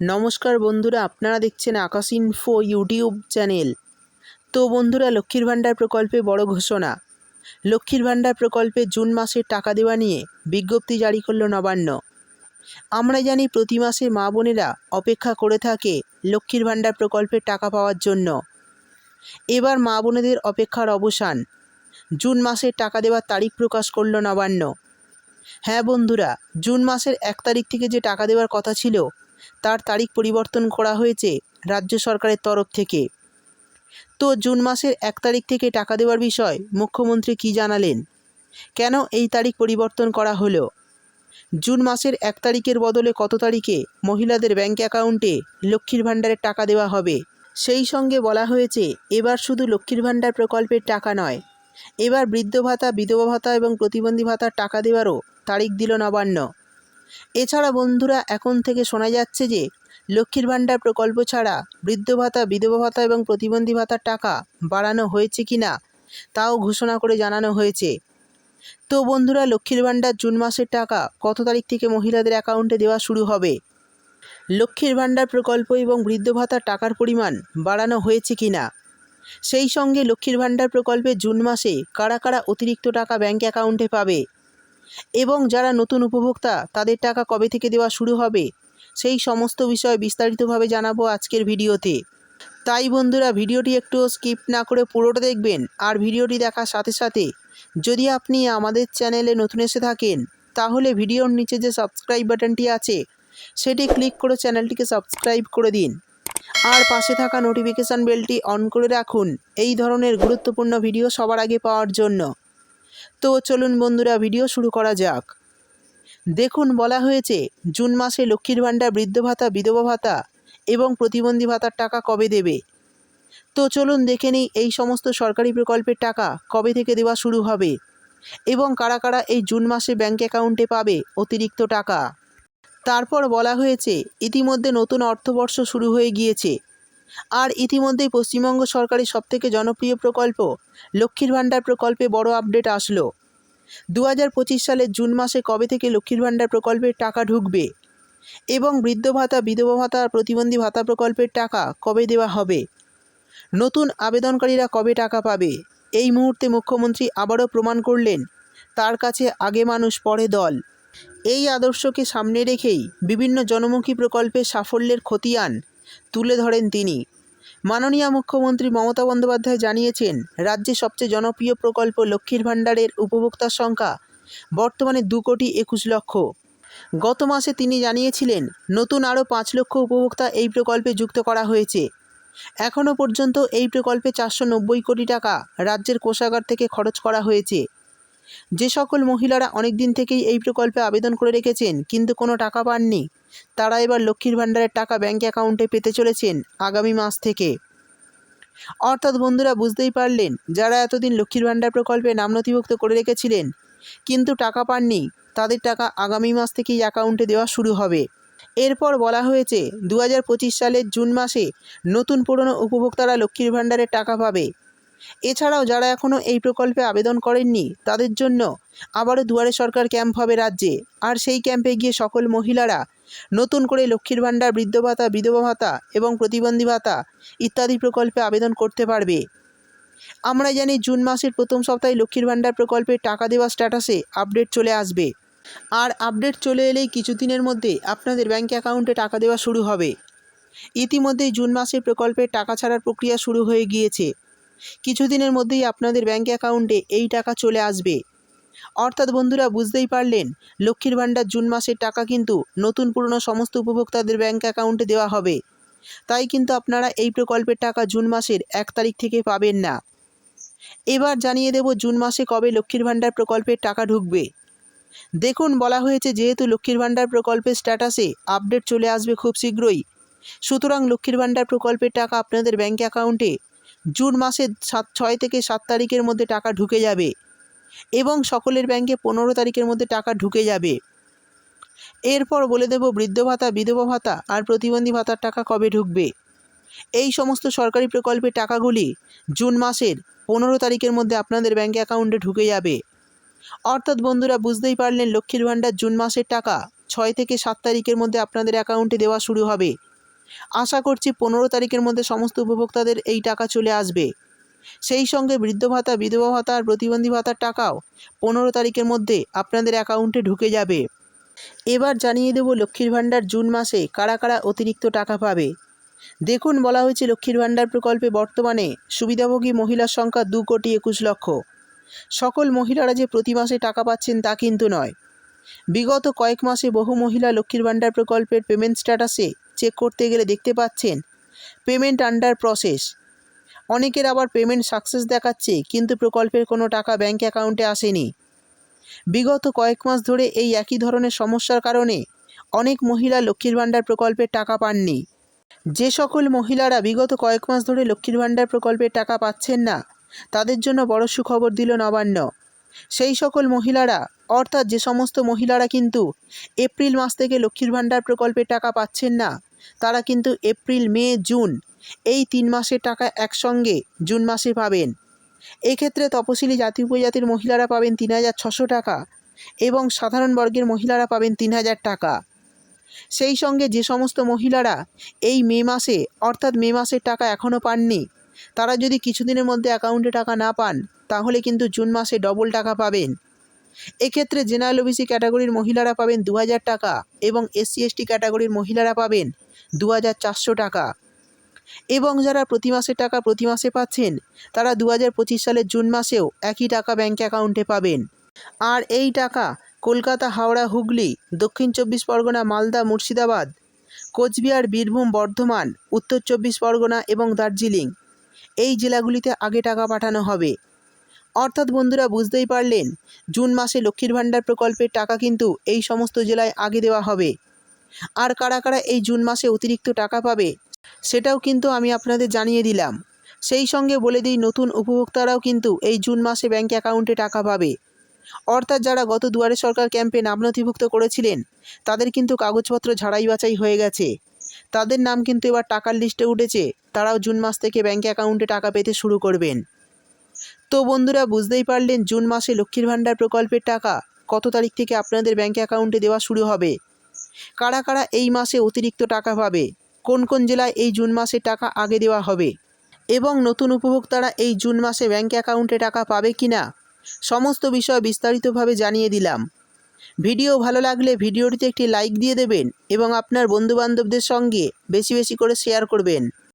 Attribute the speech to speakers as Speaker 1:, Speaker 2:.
Speaker 1: নমস্কার বন্ধুরা, আপনারা দেখছেন আকাশ ইনফো ইউটিউব চ্যানেল তো বন্ধুরা, লক্ষ্মীর ভাণ্ডার প্রকল্পে বড় ঘোষণা। লক্ষ্মীর ভাণ্ডার প্রকল্পে জুন মাসের টাকা দেওয়া নিয়ে বিজ্ঞপ্তি জারি করল নবান্ন। আমরা জানি প্রতি মাসে মা বোনেরা অপেক্ষা করে থাকে লক্ষ্মীর ভাণ্ডার প্রকল্পের টাকা পাওয়ার জন্য। এবার মা বোনেদের অপেক্ষার অবসান। জুন মাসের টাকা দেওয়ার তারিখ প্রকাশ করল নবান্ন। হ্যাঁ বন্ধুরা, জুন মাসের এক তারিখ থেকে যে টাকা দেওয়ার কথা ছিল তার তারিখ পরিবর্তন করা হয়েছে রাজ্য সরকারের তরফ থেকে। তো জুন মাসের এক তারিখ থেকে টাকা দেওয়ার বিষয় মুখ্যমন্ত্রী কী জানালেন? কেন এই তারিখ পরিবর্তন করা হলো? জুন মাসের এক তারিখের বদলে কত তারিখে মহিলাদের ব্যাঙ্ক অ্যাকাউন্টে লক্ষ্মীর ভাণ্ডারের টাকা দেওয়া হবে? সেই সঙ্গে বলা হয়েছে, এবার শুধু লক্ষ্মীর ভাণ্ডার প্রকল্পের টাকা নয়, এবার বৃদ্ধ ভাতা, বিধবা ভাতা এবং প্রতিবন্ধী ভাতার টাকা দেওয়ারও তারিখ দিল নবান্ন। এছাড়া বন্ধুরা, এখন থেকে শোনা যাচ্ছে যে, লক্ষ্মীর ভাণ্ডার প্রকল্প ছাড়া বৃদ্ধ ভাতা, বিধবা ভাতা এবং প্রতিবন্ধী ভাতার টাকা বাড়ানো হয়েছে কি না, তাও ঘোষণা করে জানানো হয়েছে। তো বন্ধুরা, লক্ষ্মীর ভাণ্ডার জুন মাসের টাকা কত তারিখ থেকে মহিলাদের অ্যাকাউন্টে দেওয়া শুরু হবে? লক্ষ্মীর ভাণ্ডার প্রকল্প এবং বৃদ্ধ ভাতার টাকার পরিমাণ বাড়ানো হয়েছে কি না? সেই সঙ্গে লক্ষ্মীর ভাণ্ডার প্রকল্পে জুন মাসে কারা কারা অতিরিক্ত টাকা ব্যাঙ্ক অ্যাকাউন্টে পাবে? এবং যারা নতুন উপভোক্তা, তাদের টাকা কবে থেকে দেওয়া শুরু হবে? সেই সমস্ত বিষয় বিস্তারিতভাবে জানাব আজকের ভিডিওতে। তাই বন্ধুরা, ভিডিওটি একটু স্কিপ না করে পুরোটা দেখবেন আর ভিডিওটি দেখার সাথে সাথে যদি আপনি আমাদের চ্যানেলে নতুন এসে থাকেন, তাহলে ভিডিওর নিচে যে সাবস্ক্রাইব বাটনটি আছে, সেটি ক্লিক করে চ্যানেলটিকে সাবস্ক্রাইব করে দিন। আর পাশে থাকা নোটিফিকেশান বেলটি অন করে রাখুন। এই ধরনের গুরুত্বপূর্ণ ভিডিও সবার আগে পাওয়ার জন্য। তো চলুন বন্ধুরা, ভিডিও শুরু করা যাক। দেখুন, বলা হয়েছে, জুন মাসে লক্ষ্মীর ভাণ্ডার, বৃদ্ধ ভাতা, বিধবা ভাতা এবং প্রতিবন্ধী ভাতার টাকা কবে দেবে? তো চলুন দেখে নিই, এই সমস্ত সরকারি প্রকল্পের টাকা কবে থেকে দেওয়া শুরু হবে? এবং কারা কারা এই জুন মাসে ব্যাঙ্ক অ্যাকাউন্টে পাবে অতিরিক্ত টাকা? তারপর বলা হয়েছে, ইতিমধ্যে নতুন অর্থবর্ষ শুরু হয়ে গিয়েছে। আর ইতিমধ্যেই পশ্চিমবঙ্গ সরকারের সবথেকে জনপ্রিয় প্রকল্প লক্ষ্মীর ভাণ্ডার প্রকল্পে বড় আপডেট আসলো। দু হাজার পঁচিশ সালের জুন মাসে কবে থেকে লক্ষ্মীর ভাণ্ডার প্রকল্পের টাকা ঢুকবে? এবং বৃদ্ধ ভাতা, বিধবা ভাতা প্রতিবন্ধী ভাতা প্রকল্পের টাকা কবে দেওয়া হবে? নতুন আবেদনকারীরা কবে টাকা পাবে? এই মুহূর্তে মুখ্যমন্ত্রী আবারও প্রমাণ করলেন, তার কাছে আগে মানুষ, পরে দল। এই আদর্শকে সামনে রেখেই বিভিন্ন জনমুখী প্রকল্পের সাফল্যের খতিয়ান তুলে ধরেন তিনি। মাননীয় মুখ্যমন্ত্রী মমতা বন্দ্যোপাধ্যায় জানিয়েছেন, রাজ্যে সবচেয়ে জনপ্রিয় প্রকল্প লক্ষ্মীর ভাণ্ডারের উপভোক্তার সংখ্যা বর্তমানে দু কোটি একুশ লক্ষ। গত মাসে তিনি জানিয়েছিলেন, নতুন আরও পাঁচ লক্ষ উপভোক্তা এই প্রকল্পে যুক্ত করা হয়েছে। এখনও পর্যন্ত এই প্রকল্পে চারশো নব্বই কোটি টাকা রাজ্যের কোষাগার থেকে খরচ করা হয়েছে। যে সকল মহিলারা অনেক দিন থেকেই এই প্রকল্পে আবেদন করে রেখেছেন, কিন্তু কোনো টাকা পাননি। তারা এবার লক্ষ্মীর ভাণ্ডারের টাকা ব্যাঙ্ক অ্যাকাউন্টে পেতে চলেছেন আগামী মাস থেকে। অর্থাৎ বন্ধুরা বুঝতেই পারলেন, যারা এতদিন লক্ষ্মীর ভাণ্ডার প্রকল্পে নাম নথিভুক্ত করে রেখেছিলেন, কিন্তু টাকা পাননি, তাদের টাকা আগামী মাস থেকেই অ্যাকাউন্টে দেওয়া শুরু হবে। এরপর বলা হয়েছে দু হাজার পঁচিশ সালের জুন মাসে নতুন পুরনো উপভোক্তারা লক্ষ্মীর ভাণ্ডারের টাকা পাবে। এছাড়াও যারা এখনও এই প্রকল্পে আবেদন করেননি, তাদের জন্য আবারও দুয়ারে সরকার ক্যাম্প হবে রাজ্যে। আর সেই ক্যাম্পে গিয়ে সকল মহিলারা নতুন করে লক্ষ্মীর ভাণ্ডার, বৃদ্ধ ভাতা, বিধবা ভাতা এবং প্রতিবন্ধী ভাতা ইত্যাদি প্রকল্পে আবেদন করতে পারবে। আমরা জানি জুন মাসের প্রথম সপ্তাহে লক্ষ্মীর ভাণ্ডার প্রকল্পের টাকা দেওয়া স্ট্যাটাসে আপডেট চলে আসবে। আর আপডেট চলে এলেই কিছুদিনের মধ্যে আপনাদের ব্যাঙ্ক অ্যাকাউন্টে টাকা দেওয়া শুরু হবে। ইতিমধ্যেই জুন মাসের প্রকল্পের টাকা ছাড়ার প্রক্রিয়া শুরু হয়ে গিয়েছে। কিছুদিনের মধ্যেই আপনাদের ব্যাঙ্ক অ্যাকাউন্টে এই টাকা চলে আসবে। অর্থাৎ বন্ধুরা, বুঝতেই পারলেন, লক্ষ্মীর ভাণ্ডার জুন মাসের টাকা কিন্তু নতুন পুরনো সমস্ত উপভোক্তাদের ব্যাঙ্ক অ্যাকাউন্টে দেওয়া হবে। তাই কিন্তু আপনারা এই প্রকল্পের টাকা জুন মাসের এক তারিখ থেকে পাবেন না। এবার জানিয়ে দেব জুন মাসে কবে লক্ষ্মীর ভাণ্ডার প্রকল্পের টাকা ঢুকবে। দেখুন, বলা হয়েছে যেহেতু লক্ষ্মীর ভাণ্ডার প্রকল্পের স্ট্যাটাসে আপডেট চলে আসবে খুব শীঘ্রই, সুতরাং লক্ষ্মীর ভাণ্ডার প্রকল্পের টাকা আপনাদের ব্যাঙ্ক অ্যাকাউন্টে জুন মাসের সাত, ছয় থেকে সাত তারিখের মধ্যে টাকা ঢুকে যাবে এবং সকলের ব্যাংকে পনেরো তারিখের মধ্যে টাকা ঢুকে যাবে। এরপর বলে দেব, বৃদ্ধ ভাতা, বিধবা ভাতা আর প্রতিবন্ধী ভাতার টাকা কবে ঢুকবে? এই সমস্ত সরকারি প্রকল্পের টাকাগুলি জুন মাসের পনেরো তারিখের মধ্যে আপনাদের ব্যাঙ্ক অ্যাকাউন্টে ঢুকে যাবে। অর্থাৎ বন্ধুরা, বুঝতেই পারলেন লক্ষ্মীর ভাণ্ডার জুন মাসের টাকা ছয় থেকে সাত তারিখের মধ্যে আপনাদের অ্যাকাউন্টে দেওয়া শুরু হবে। আশা করছি পনেরো তারিখের মধ্যে সমস্ত উপভোক্তাদের এই টাকা চলে আসবে। সেই সঙ্গে বৃদ্ধ ভাতা, বিধবা ভাতা আর প্রতিবন্ধী ভাতার টাকাও পনেরো তারিখের মধ্যে আপনাদের অ্যাকাউন্টে ঢুকে যাবে। এবার জানিয়ে দেব লক্ষ্মীর ভাণ্ডার জুন মাসে কারা কারা অতিরিক্ত টাকা পাবে। দেখুন, বলা হয়েছে লক্ষ্মীর ভাণ্ডার প্রকল্পে বর্তমানে সুবিধাভোগী মহিলার সংখ্যা দু কোটি একুশ লক্ষ। সকল মহিলারা যে প্রতি মাসে টাকা পাচ্ছেন তা কিন্তু নয়। বিগত কয়েক মাসে বহু মহিলা লক্ষ্মীর ভাণ্ডার প্রকল্পের পেমেন্ট স্ট্যাটাসে চেক করতে গেলে দেখতে পাচ্ছেন পেমেন্ট আন্ডার প্রসেস। অনেকের আবার পেমেন্ট সাকসেস দেখাচ্ছে, কিন্তু প্রকল্পের কোনো টাকা ব্যাঙ্ক অ্যাকাউন্টে আসেনি। বিগত কয়েক মাস ধরে এই একই ধরনের সমস্যার কারণে অনেক মহিলা লক্ষ্মীর ভাণ্ডার প্রকল্পের টাকা পাননি। যে সকল মহিলারা বিগত কয়েক মাস ধরে লক্ষ্মীর ভাণ্ডার প্রকল্পের টাকা পাচ্ছেন না, তাদের জন্য বড় সুখবর দিল নবান্ন। সেই সকল মহিলারা, অর্থাৎ যে সমস্ত মহিলারা কিন্তু এপ্রিল মাস থেকে লক্ষ্মীর ভাণ্ডার প্রকল্পের টাকা পাচ্ছেন না তারা কিন্তু এপ্রিল, মে, জুন এই তিন মাসের টাকা একসঙ্গে জুন মাসে পাবেন। এক্ষেত্রে তপশিলি জাতি উপজাতির মহিলারা পাবেন তিন হাজার ছশো টাকা এবং সাধারণ বর্গের মহিলারা পাবেন তিন হাজার টাকা। সেই সঙ্গে যে সমস্ত মহিলারা এই মে মাসে, অর্থাৎ মে মাসের টাকা এখনও পাননি, তারা যদি কিছুদিনের মধ্যে অ্যাকাউন্টে টাকা না পান, তাহলে কিন্তু জুন মাসে ডবল টাকা পাবেন। এক্ষেত্রে জেনারেল ওবিসি ক্যাটাগরির মহিলারা পাবেন দু হাজার টাকা এবং এসসি, এসটি ক্যাটাগরির মহিলারা পাবেন দু হাজার চারশো টাকা। এবং যারা প্রতি মাসের টাকা প্রতি মাসে পাচ্ছেন, তারা দু হাজার পঁচিশ সালের জুন মাসেও একই টাকা ব্যাঙ্ক অ্যাকাউন্টে পাবেন। আর এই টাকা কলকাতা, হাওড়া, হুগলি, দক্ষিণ চব্বিশ পরগনা, মালদা, মুর্শিদাবাদ, কোচবিহার, বীরভূম, বর্ধমান, উত্তর চব্বিশ পরগনা এবং দার্জিলিং এই জেলাগুলিতে আগে টাকা পাঠানো হবে। অর্থাৎ বন্ধুরা, বুঝতেই পারলেন, জুন মাসে লক্ষ্মীর ভাণ্ডার প্রকল্পের টাকা কিন্তু এই সমস্ত জেলায় আগে দেওয়া হবে। আর কারা কারা এই জুন মাসে অতিরিক্ত টাকা পাবে, সেটাও কিন্তু আমি আপনাদের জানিয়ে দিলাম। সেই সঙ্গে বলে দিই, নতুন উপভোক্তারাও কিন্তু এই জুন মাসে ব্যাঙ্ক অ্যাকাউন্টে টাকা পাবে। অর্থাৎ যারা গত দুয়ারে সরকার ক্যাম্পে নাম নথিভুক্ত করেছিলেন, তাদের কিন্তু কাগজপত্র ঝাড়াই বাছাই হয়ে গেছে। তাদের নাম কিন্তু এবার টাকার লিস্টে উঠেছে, তারাও জুন মাস থেকে ব্যাঙ্ক অ্যাকাউন্টে টাকা পেতে শুরু করবেন। তো বন্ধুরা, বুঝতেই পারলেন জুন মাসে লক্ষ্মীর ভাণ্ডার প্রকল্পের টাকা কত তারিখ থেকে আপনাদের ব্যাঙ্ক অ্যাকাউন্টে দেওয়া শুরু হবে। কারা কারা এই মাসে অতিরিক্ত টাকা পাবে? কোন কোন জেলায় এই জুন মাসে টাকা আগে দেওয়া হবে? এবং নতুন উপভোক্তারা এই জুন মাসে ব্যাঙ্ক অ্যাকাউন্টে টাকা পাবে কি না সমস্ত বিষয় বিস্তারিতভাবে জানিয়ে দিলাম। ভিডিও ভালো লাগলে ভিডিওটিতে একটি লাইক দিয়ে দেবেন এবং আপনার বন্ধুবান্ধবদের সঙ্গে বেশি বেশি করে শেয়ার করবেন।